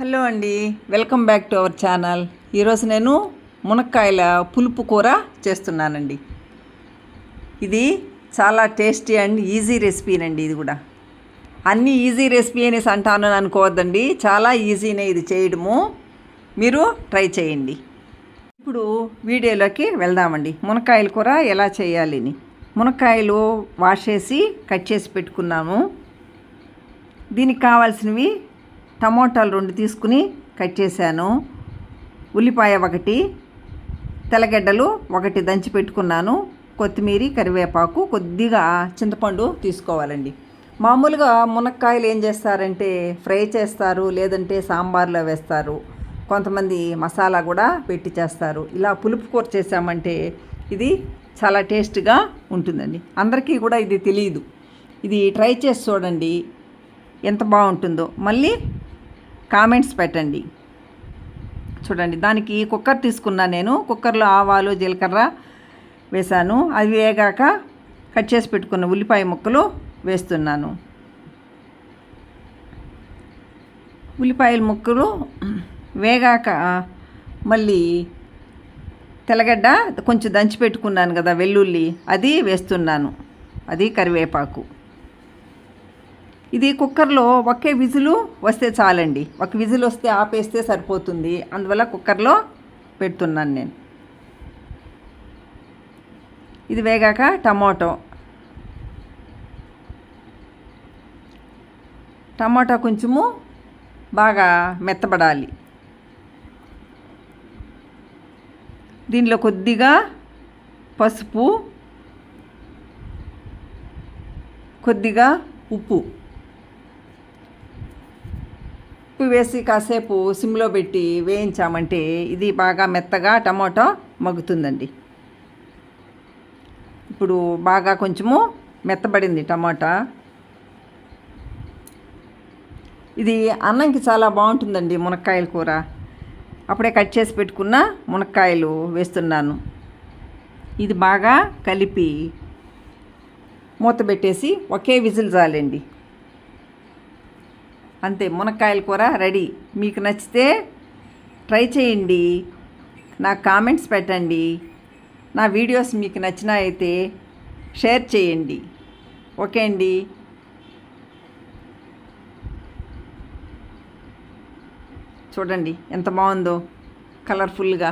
Hello అండి welcome back to our channel. ఈరోజు నేను మునక్కాయల పులుపు కూర చేస్తున్నానండి. ఇది చాలా టేస్టీ అండ్ ఈజీ రెసిపీనండి ఇది కూడా. అన్ని ఈజీ రెసిపీ అనేసి అంటాను అని అనుకోవద్దండి. చాలా ఈజీనే ఇది చేయడము. మీరు ట్రై చేయండి. ఇప్పుడు వీడియోలోకి వెళ్దామండి. మునక్కాయల కూర ఎలా చేయాలని మునక్కాయలు వాష్ చేసి కట్ చేసి పెట్టుకున్నాము. దీనికి కావాల్సినవి టమోటాలు రెండు తీసుకుని కట్ చేశాను. ఉల్లిపాయ ఒకటి తెల్లగడ్డలు ఒకటి దంచి పెట్టుకున్నాను. కొత్తిమీర కరివేపాకు కొద్దిగా చింతపండు తీసుకోవాలండి. మామూలుగా మునక్కాయలు ఏం చేస్తారంటే ఫ్రై చేస్తారు లేదంటే సాంబార్లో వేస్తారు. కొంతమంది మసాలా కూడా పెట్టి చేస్తారు. ఇలా పులుపు కూర చేసామంటే ఇది చాలా టేస్ట్గా ఉంటుందండి. అందరికీ కూడా ఇది తెలియదు ఇది ట్రై చేసి చూడండి ఎంత బాగుంటుందో. మళ్ళీ కామెంట్స్ పెట్టండి. చూడండి దానికి కుక్కర్ తీసుకున్నాను నేను. కుక్కర్లో ఆవాలు జీలకర్ర వేశాను. అవి వేగాక కట్ చేసి పెట్టుకున్న ఉల్లిపాయ ముక్కలు వేస్తున్నాను. ఉల్లిపాయల ముక్కలు వేగాక మళ్ళీ తెల్లగడ్డ కొంచెం దంచి పెట్టుకున్నాను కదా వెల్లుల్లి అది వేస్తున్నాను. అది కరివేపాకు. ఇది కుక్కర్లో ఒకే విజులు వస్తే చాలండి. ఒక విజిల్ వస్తే ఆపేస్తే సరిపోతుంది. అందువల్ల కుక్కర్లో పెడుతున్నాను నేను. ఇది వేగాక టమాటో. టమాటా కొంచెము బాగా మెత్తబడాలి. దీనిలో కొద్దిగా పసుపు కొద్దిగా ఉప్పు. ఉప్పు వేసి కాసేపు సిమ్లో పెట్టి వేయించామంటే ఇది బాగా మెత్తగా టమాటో మగ్గుతుందండి. ఇప్పుడు బాగా కొంచెము మెత్తబడింది టమాటా. ఇది అన్నంకి చాలా బాగుంటుందండి మునక్కాయల కూర. అప్పుడే కట్ చేసి పెట్టుకున్న మునక్కాయలు వేస్తున్నాను. ఇది బాగా కలిపి మూత పెట్టేసి ఒకే విజిల్ చాలండి అంతే మునక్కాయల కూర రెడీ. మీకు నచ్చితే ట్రై చేయండి. నా కామెంట్స్ పెట్టండి. నా వీడియోస్ మీకు నచ్చినాయితే షేర్ చేయండి. ఓకే అండి. చూడండి ఎంత బాగుందో కలర్ఫుల్గా.